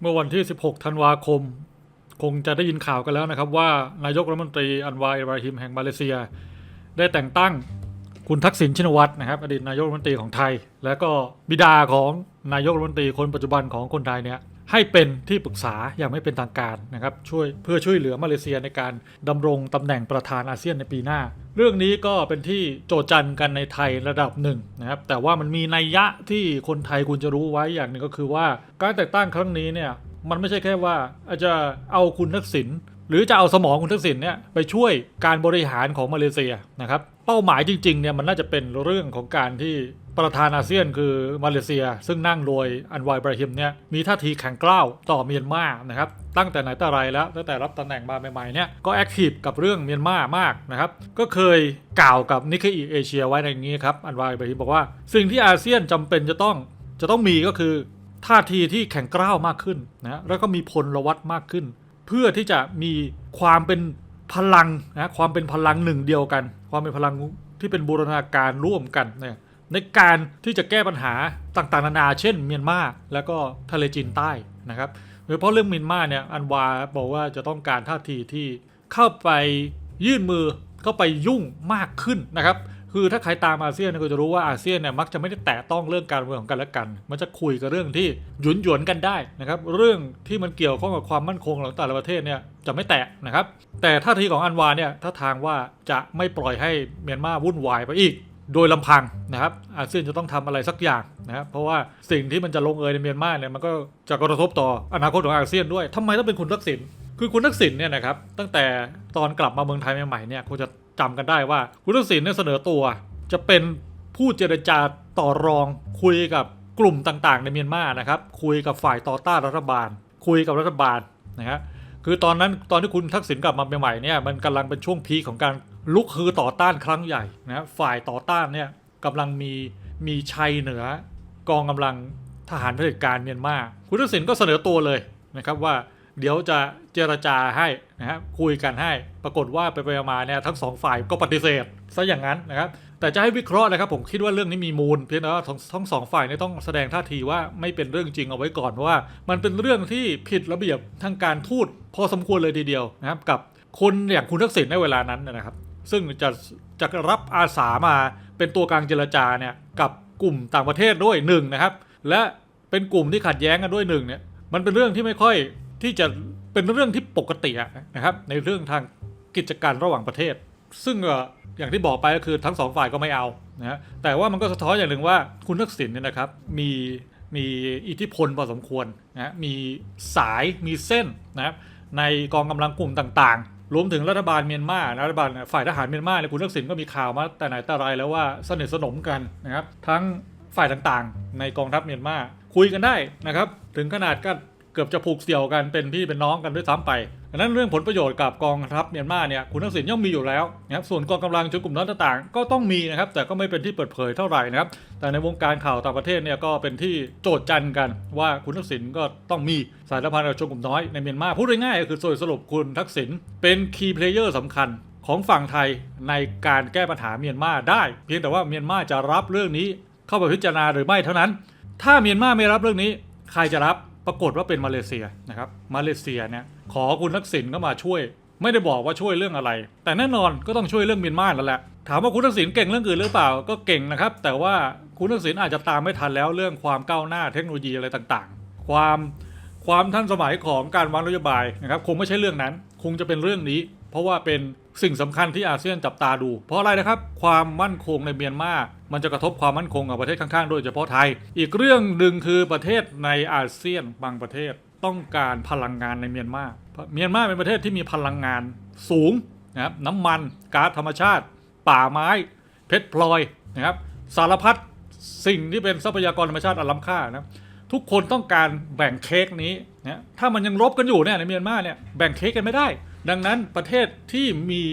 เมื่อวันที่ 16 ธันวาคม คงจะได้ยินข่าวกันแล้วนะครับ ว่านายกรัฐมนตรีอันวาอิบราฮิมแห่งมาเลเซีย ได้แต่งตั้งคุณทักษิณชินวัตรนะครับ อดีตนายกรัฐมนตรีของไทย และก็บิดาของนายกรัฐมนตรีคนปัจจุบันของคนไทยเนี่ย ให้เป็นที่ปรึกษาอย่างไม่เป็นทางการนะครับช่วยเพื่อช่วยเหลือมาเลเซียในการดำรงตำแหน่งประธานอาเซียนในปีหน้า เรื่องนี้ก็เป็นที่โจจันกันในไทยระดับหนึ่งนะครับแต่ว่ามันมีนัยยะที่คนไทยควรจะรู้ไว้อย่างหนึ่งก็คือว่า การแต่งตั้งครั้งนี้เนี่ยมันไม่ใช่แค่ว่าอาจจะเอาคุณทักษิณหรือจะเอาสมองคุณทักษิณเนี่ยไปช่วยการบริหารของมาเลเซียนะครับเป้าหมายจริงๆเนี่ยมันน่าจะเป็นเรื่องของการที่ ประธานอาเซียนคือมาเลเซีย ซึ่งนั่งโดยอันวายบราฮิมเนี่ยมีท่าทีแข็งกร้าวต่อเมียนมานะครับตั้งแต่ไหนแต่ไรแล้วตั้งแต่รับตำแหน่งมาใหม่ๆเนี่ยก็แอคทีฟกับเรื่องเมียนมามากนะครับก็เคยกล่าวกับนิเคอีเอเชียไว้ในนี้ครับอันวายบราฮิมบอกว่า สิ่งที่อาเซียนจำเป็นจะต้องจะต้องมีก็คือท่าทีที่แข็งกร้าวมากขึ้นนะแล้วก็มีพลวัตมากขึ้น เพื่อที่จะมีความเป็นพลังนะความเป็นพลังหนึ่งเดียวกัน ความเป็นพลังที่เป็นบูรณาการร่วมกันเนี่ย ในการที่จะแก้ปัญหาต่างๆ นานา เช่นเมียนมาแล้วก็ทะเลจีนใต้นะครับโดยเฉพาะเรื่องเมียนมาเนี่ยอันวาบอกว่าจะต้องการท่าทีที่เข้าไปยื่นมือเข้าไปยุ่งมากขึ้นนะครับคือถ้าใครตามอาเซียนก็จะรู้ว่าอาเซียนเนี่ยมักจะไม่ได้แตะต้องเรื่องการเมืองของกันและกัน มันจะคุยกับเรื่องที่หยุนหยวนๆกันได้นะครับ เรื่องที่มันเกี่ยวข้องกับความมั่นคงของแต่ละประเทศเนี่ยจะไม่แตะนะครับ แต่ท่าทีของอันวาเนี่ยถ้าทางว่าจะไม่ปล่อยให้เมียนมาวุ่นวายไปอีก โดยลำพังนะครับอาเซียนจะต้องทำอะไรสักอย่างนะครับเพราะว่าสิ่งที่มันจะลงเอยในเมียนมาเนี่ยมันก็จะกระทบต่ออนาคตของอาเซียนด้วยทำไมต้องเป็นคุณทักษิณคือคุณทักษิณเนี่ยนะครับตั้งแต่ตอนกลับมาเมืองไทยใหม่ๆเนี่ยคงจะจำกันได้ว่าคุณทักษิณเนี่ยเสนอตัวจะเป็นผู้เจรจาต่อรองคุยกับกลุ่มต่างๆ ในเมียนมานะครับคุยกับฝ่ายต่อต้านรัฐบาล คุยกับรัฐบาลนะครับคือตอนนั้นตอนที่คุณทักษิณกลับมาใหม่ๆเนี่ยมันกำลังเป็นช่วงพีของการลุกฮือต่อต้านครั้งใหญ่นะฝ่ายต่อต้านเนี่ยกำลังมีมีชัยเหนือกองกำลังทหารเผด็จการเมียนมาคุณทักษิณก็เสนอตัวเลยนะครับว่าเดี๋ยวจะเจรจาให้นะครับคุยกันให้ปรากฏว่าไปไปมาเนี่ยทั้งสองฝ่ายก็ปฏิเสธซะอย่างนั้นนะครับแต่จะให้วิเคราะห์นะครับผมคิดว่าเรื่องนี้มีมูลเพียงแต่ว่าทั้งทั้งสองฝ่ายเนี่ยต้องแสดงท่าทีว่าไม่เป็นเรื่องจริงเอาไว้ก่อนเพราะว่ามันเป็นเรื่องที่ผิดระเบียบทางการทูตพอสมควรเลยทีเดียวนะครับกับคนอย่างคุณทักษิณในเวลานั้นนะครับ ซึ่งจะจะรับอาสามาเป็นตัวกลางเจรจาเนี่ยกับกลุ่มต่างประเทศด้วยหนึ่งนะครับ และเป็นกลุ่มที่ขัดแย้งกันด้วยหนึ่งเนี่ยมันเป็นเรื่องที่ไม่ค่อยที่จะเป็นเรื่องที่ปกตินะครับ ในเรื่องทางกิจการระหว่างประเทศ ซึ่งอย่างที่บอกไปก็คือทั้งสองฝ่ายก็ไม่เอานะแต่ว่ามันก็สะท้อนอย่างหนึ่งว่าคุณทักษิณเนี่ยนะครับมีมีอิทธิพลพอสมควรนะมีสายมีเส้นนะครับในกองกำลังกลุ่มต่าง รวมถึงรัฐบาลเมียนมานะรัฐบาลฝ่ายทหารเมียนมาเนี่ยคุณทักษิณก็มีข่าวมาแต่ไหนแต่ไรแล้วว่าสนิทสนมกันนะครับทั้งฝ่ายต่างๆ ในกองทัพเมียนมาคุยกันได้นะครับ ถึงขนาดก็ เกือบจะผูกเสี่ยวกันเป็นพี่เป็นน้องกันด้วยซ้ำไปดังนั้นเรื่องผลประโยชน์กับกองทัพเมียนมาเนี่ยคุณทักษิณย่อมมีอยู่แล้วนะครับส่วนกองกำลังชนกลุ่มน้อยต่างๆ ก็ต้องมีนะครับแต่ก็ไม่เป็นที่เปิดเผยเท่าไหร่นะครับแต่ในวงการข่าวต่างประเทศเนี่ยก็เป็นที่โจทย์จันกัน ว่าคุณทักษิณก็ต้องมีสายสัมพันธ์กับชนกลุ่มน้อยในเมียนมาพูดง่ายๆก็คือโดยสรุปคุณทักษิณเป็นคีย์เพลเยอร์สำคัญของฝั่งไทยในการแก้ปัญหาเมียนมาได้ เพียงแต่ว่าเมียนมาจะรับเรื่องนี้เข้าไปพิจารณาหรือไม่เท่านั้น ถ้าเมียนมาไม่รับเรื่องนี้ ใครจะรับ ปรากฏว่าเป็นมาเลเซียนะครับ มาเลเซียเนี่ยขอคุณทักษิณก็มาช่วย ไม่ได้บอกว่าช่วยเรื่องอะไร แต่แน่นอนก็ต้องช่วยเรื่องเมียนมาแล้วแหละถามว่าคุณทักษิณเก่งเรื่องอื่นหรือเปล่าก็เก่งนะครับ แต่ว่าคุณทักษิณอาจจะตามไม่ทันแล้วเรื่องความก้าวหน้าเทคโนโลยีอะไรต่างๆ ความความทันสมัยของการวางนโยบายนะครับคงไม่ใช่เรื่องนั้น คงจะเป็นเรื่องนี้ เพราะว่าเป็นสิ่งสำคัญที่อาเซียนจับตาดู เพราะอะไรนะครับ ความมั่นคงในเมียนมา มันจะกระทบความมั่นคงกับประเทศข้างๆ โดยเฉพาะไทย อีกเรื่องหนึ่งคือประเทศในอาเซียนบางประเทศต้องการพลังงานในเมียนมาเพราะเมียนมาเป็นประเทศที่มีพลังงานสูงนะครับน้ำมันก๊าซธรรมชาติ ป่าไม้ เพชรพลอยนะครับสารพัดสิ่งที่เป็นทรัพยากรธรรมชาติอันล้ำค่านะทุกคนต้องการแบ่งเค้กนี้นะถ้ามันยังรบกันอยู่เนี่ยในเมียนมาเนี่ยแบ่งเค้กกันไม่ได้ ดังนั้นประเทศที่มี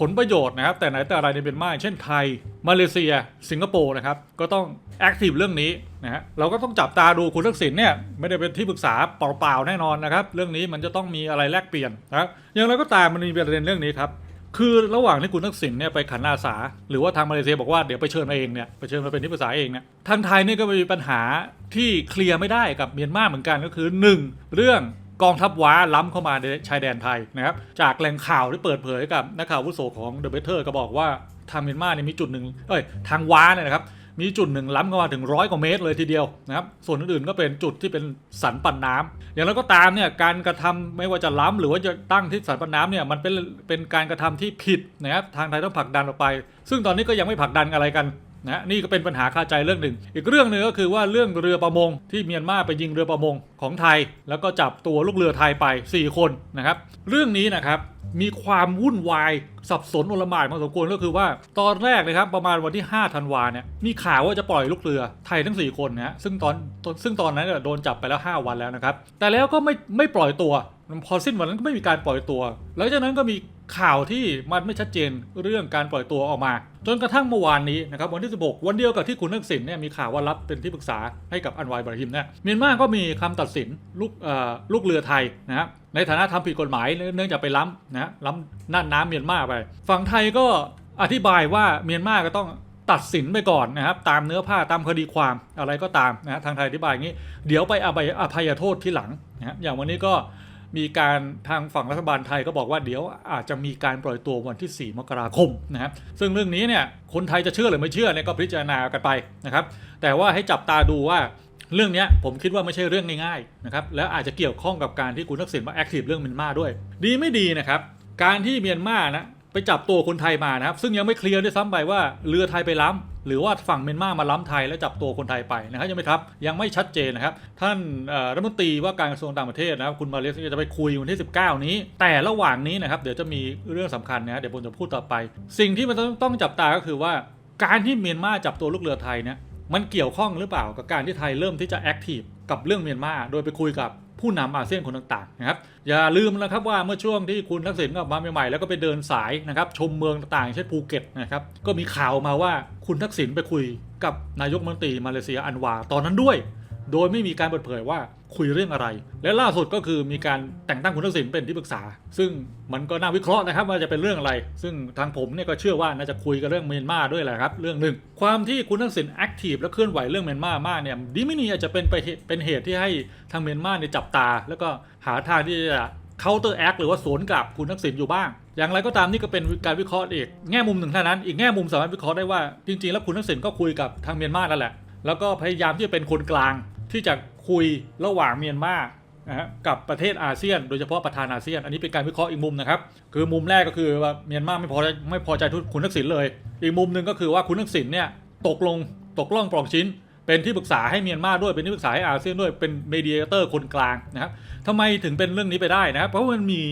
ผลประโยชน์นะครับ แต่ไหนแต่อะไรในเมียนมาเช่นไทย มาเลเซีย สิงคโปร์นะครับ ก็ต้องแอคทีฟเรื่องนี้นะฮะเราก็ต้องจับตาดูคุณทักษิณเนี่ยไม่ได้เป็นที่ปรึกษาเปล่าๆแน่นอนนะครับ เรื่องนี้มันจะต้องมีอะไรแลกเปลี่ยนนะครับอย่างไรก็ตามมันมีประเด็นเรื่องนี้ครับคือระหว่างที่คุณทักษิณเนี่ยไปขันอาสา หรือว่าทางมาเลเซียบอกว่าเดี๋ยวไปเชิญมาเองเนี่ยไปเชิญมาเป็นที่ปรึกษาเองเนี่ยทางไทยเนี่ยก็มีปัญหาที่เคลียร์ไม่ได้กับเมียนมาเหมือนกันก็คือ 1 เรื่อง กองทัพว้าล้ำเข้ามาในชายแดนไทยนะครับ จากแหล่งข่าวที่เปิดเผยกับนักข่าววุโสของเดอะเบเทอร์ก็บอกว่าทางเมียนมาเนี่ยมีจุดหนึ่งเอ้ยทางว้าเนี่ยนะครับมีจุดหนึ่งล้ำเข้ามาถึงร้อยกว่าเมตรเลยทีเดียวนะครับ ส่วนอื่นๆก็เป็นจุดที่เป็นสันปันน้ำอย่างไรก็ตามเนี่ยการกระทำไม่ว่าจะล้ำหรือว่าจะตั้งที่สันปันน้ำเนี่ยมันเป็นเป็นการกระทำที่ผิดนะครับทางไทยต้องผลักดันออกไป ซึ่งตอนนี้ก็ยังไม่ผลักดันอะไรกัน นะนี่ก็เป็นปัญหาคาใจเรื่องหนึ่ง อีกเรื่องหนึ่งก็คือว่าเรื่องเรือประมงที่เมียนมาไปยิงเรือประมงของไทย แล้วก็จับตัวลูกเรือไทยไป 4 คนนะครับ เรื่องนี้นะครับมีความวุ่นวายสับสนโอลหม่านพอสมควรก็คือว่าตอนแรกเลยครับประมาณวันที่5ธันวาเนี่ยมีข่าวว่าจะปล่อยลูกเรือไทยทั้ง 4 คนนะฮะซึ่งตอนซึ่งตอนนั้นโดนจับไปแล้ว 5 วันแล้วนะครับแต่แล้วก็ไม่ไม่ปล่อยตัว พอสิ้นวันนั้นก็ไม่มีการปล่อยตัว หลังจากนั้นก็มีข่าวที่มันไม่ชัดเจนเรื่องการปล่อยตัวออกมา จนกระทั่งเมื่อวานนี้นะครับวันที่ 16 วันเดียวกับที่คุณทักษิณเนี่ยมีข่าวว่ารับเป็นที่ปรึกษาให้กับอันวายบราฮิมเนี่ยเมียนมาก็มีคำตัดสินลูกเอ่อลูกเรือไทยนะครับในฐานะทำผิดกฎหมายเนื่องจากไปล้ำนะล้ำน่านน้ำเมียนมาไป ฝั่งไทยก็อธิบายว่าเมียนมาก็ต้องตัดสินไปก่อนนะครับตามเนื้อผ้าตามคดีความอะไรก็ตามนะทางไทยอธิบายอย่างนี้ เดี๋ยวไปอภัยอภัยโทษที่หลังนะอย่างวันนี้ก็ มีการทางฝั่งรัฐบาลไทยก็บอกว่าเดี๋ยวอาจจะมีการปล่อยตัววันที่ 4 มกราคมนะครับซึ่งเรื่องนี้เนี่ยคนไทยจะเชื่อหรือไม่เชื่อเนี่ยก็พิจารณากันไปนะครับ แต่ว่าให้จับตาดูว่าเรื่องนี้ผมคิดว่าไม่ใช่เรื่องง่ายๆนะครับแล้วอาจจะเกี่ยวข้องกับการที่คุณทักษิณมาแอคทีฟเรื่องเมียนมาด้วย ดีไม่ดีนะครับ การที่เมียนมานะ ไปจับตัวคนไทยมานะครับ ซึ่งยังไม่เคลียร์ด้วยซ้ำไปว่าเรือไทยไปล้ำหรือว่าฝั่งเมียนมามาล้ำไทยแล้วจับตัวคนไทยไปนะครับยังไม่ครับยังไม่ชัดเจนนะครับ ท่านรัฐมนตรีว่าการกระทรวงต่างประเทศนะครับ คุณมาเลสจะไปคุยวันที่ 19 นี้ แต่ระหว่างนี้นะครับเดี๋ยวจะมีเรื่องสำคัญนะเดี๋ยวผมจะพูดต่อไป สิ่งที่มันต้องจับตาก็คือว่า การที่เมียนมาจับตัวลูกเรือไทยเนี่ยมันเกี่ยวข้องหรือเปล่ากับการที่ไทยเริ่มที่จะแอคทีฟกับเรื่องเมียนมาโดยไปคุยกับ ผู้นำอาเซียนคนต่างๆนะครับอย่าลืมนะครับว่าเมื่อช่วงที่คุณทักษิณกลับมาใหม่ๆแล้วก็ไปเดินสายนะครับชมเมืองต่างๆเช่นภูเก็ตนะครับก็มีข่าวมาว่าคุณทักษิณไปคุยกับนายกมนตรีมาเลเซียอันวาตอนนั้นด้วย โดยไม่มีการเปิดเผยว่าคุยเรื่องอะไร และล่าสุดก็คือมีการแต่งตั้งคุณทักษิณเป็นที่ปรึกษา ซึ่งมันก็น่าวิเคราะห์นะครับว่าจะเป็นเรื่องอะไร ซึ่งทางผมเนี่ยก็เชื่อว่าน่าจะคุยกันเรื่องเมียนมาด้วยแหละครับเรื่องหนึ่ง ความที่คุณทักษิณแอคทีฟและเคลื่อนไหวเรื่องเมียนมามากเนี่ยดีไม่นี่อาจจะเป็นไปเป็นเหตุที่ให้ทางเมียนมาเนี่ยจับตา แล้วก็หาทางที่จะ counter act หรือว่าสวนกลับคุณทักษิณอยู่บ้าง อย่างไรก็ตามนี่ก็เป็นการวิเคราะห์อีกแง่มุมหนึ่งเท่านั้น อีกแง่มุมสามารถวิเคราะห์ได้ว่าจริงๆ แล้วคุณทักษิณก็คุยกับทางเมียนมานั่นแหละ แล้วก็พยายามที่จะเป็นคนกลาง ที่จะคุยระหว่างเมียนมานะฮะกับประเทศอาเซียน โดยเฉพาะประธานอาเซียน อันนี้เป็นการวิเคราะห์อีกมุมนะครับ คือมุมแรกก็คือว่าเมียนมาไม่พอใจไม่พอใจทุกคุณทักษิณเลย อีกมุมหนึ่งก็คือว่าคุณทักษิณเนี่ยตกลงตกล่องปล่องชิ้น เป็นที่ปรึกษาให้เมียนมาด้วยเป็นที่ปรึกษาให้อาเซียนด้วยเป็นเมดิเอเตอร์คนกลางนะครับทำไมถึงเป็นเรื่องนี้ไปได้นะครับเพราะมันมี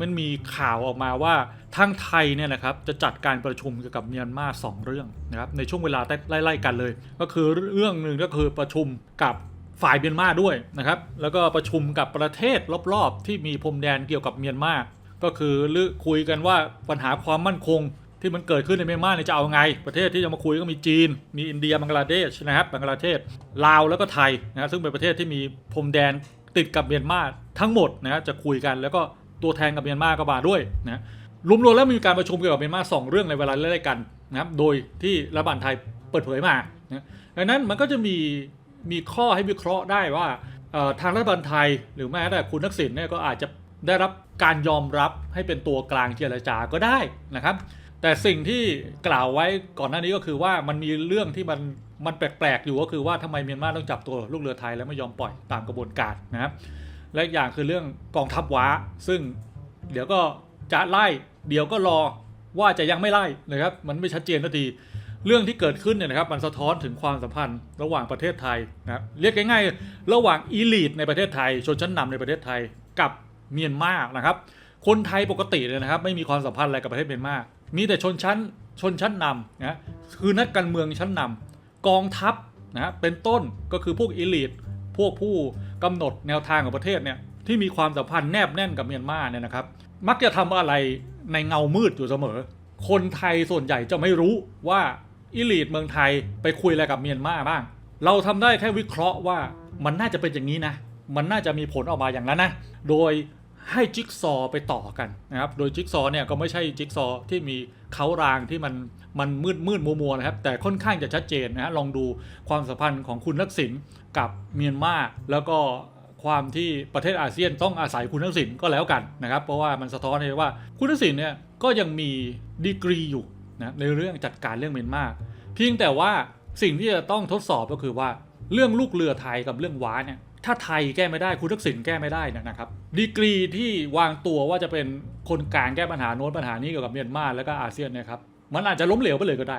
มันมีข่าวออกมาว่าทางไทยเนี่ยนะครับจะจัดการประชุมเกี่ยวกับเมียนมาสองเรื่องนะครับในช่วงเวลาไล่ๆกันเลย ก็คือเรื่องหนึ่งก็คือประชุมกับ ฝ่ายเมียนมาด้วยนะครับ แล้วก็ประชุมกับประเทศรอบๆ ที่มีพรมแดนเกี่ยวกับเมียนมาก็คือลือคุยกันว่าปัญหาความมั่นคงที่มันเกิดขึ้นในเมียนมาเนี่ยจะเอาไง ประเทศที่จะมาคุยก็มีจีน มีอินเดียบังกลาเทศนะครับบังกลาเทศลาวแล้วก็ไทยนะซึ่งเป็นประเทศที่มีพรมแดนติดกับเมียนมาทั้งหมดนะจะคุยกันแล้วก็ตัวแทนกับเมียนมาก็มาด้วยนะรวมๆแล้วมีการประชุมเกี่ยวกับเมียนมาสองเรื่องในเวลาไล่ๆกันนะครับโดยที่รัฐบาลไทยเปิดเผยมานะดังนั้นมันก็จะมี มีข้อให้วิเคราะห์ได้ว่าทางรัฐบาลไทย หรือแม้แต่คุณทักษิณเนี่ยก็อาจจะได้รับการยอมรับให้เป็นตัวกลางเจรจาก็ได้นะครับ แต่สิ่งที่กล่าวไว้ก่อนหน้านี้ก็คือว่ามันมีเรื่องที่มันมันแปลกๆอยู่ก็คือว่าทำไมเมียนมาต้องจับตัวลูกเรือไทยแล้วไม่ยอมปล่อยตามกระบวนการนะครับและอีกอย่างคือเรื่องกองทัพว้า ซึ่งเดี๋ยวก็จะไล่ เดี๋ยวก็รอว่าจะยังไม่ไล่นะครับ มันไม่ชัดเจนทันที เรื่องที่เกิดขึ้นเนี่ยนะครับมันสะท้อนถึงความสัมพันธ์ระหว่างประเทศไทยนะครับเรียกง่ายๆระหว่างอีลีทในประเทศไทย ชนชั้นนำในประเทศไทยกับเมียนมานะครับคนไทยปกติเลยนะครับ ไม่มีความสัมพันธ์อะไรกับประเทศเมียนมา มีแต่ชนชั้นชนชั้นนำนะคือนักการเมืองชั้นนำกองทัพนะเป็นต้นก็คือพวกอีลีทพวกผู้กำหนดแนวทางของประเทศเนี่ยที่มีความสัมพันธ์แนบแน่นกับเมียนมาเนี่ยนะครับ มักจะทำอะไรในเงามืดอยู่เสมอ คนไทยส่วนใหญ่จะไม่รู้ว่า อีลีทเมืองไทยไปคุยอะไรกับเมียนมาบ้าง เราทำได้แค่วิเคราะห์ว่ามันน่าจะเป็นอย่างนี้นะ มันน่าจะมีผลออกมาอย่างนั้นนะ โดยให้จิ๊กซอไปต่อกันนะครับ โดยจิ๊กซอเนี่ยก็ไม่ใช่จิ๊กซอที่มีเขารางที่มันมันมืดมืดมัวมัวๆนะครับ แต่ค่อนข้างจะชัดเจนนะฮะลองดูความสัมพันธ์ของคุณทักษิณกับเมียนมาแล้วก็ความที่ประเทศอาเซียนต้องอาศัยคุณทักษิณก็แล้วกันนะครับ เพราะว่ามันสะท้อนให้ว่าคุณทักษิณเนี่ยก็ยังมีดีกรีอยู่ นะในเรื่องจัดการเรื่องเมียนมาเพียงแต่ว่าสิ่งที่จะต้องทดสอบก็คือว่าเรื่องลูกเรือไทยกับเรื่องว้าเนี่ยถ้าไทยแก้ไม่ได้คุณทักษิณแก้ไม่ได้นะครับ ดีกรีที่วางตัวว่าจะเป็นคนกลางแก้ปัญหาโน้นปัญหานี้เกี่ยวกับเมียนมาแล้วก็อาเซียนเนยครับมันอาจจะล้มเหลวไปเลยก็ได้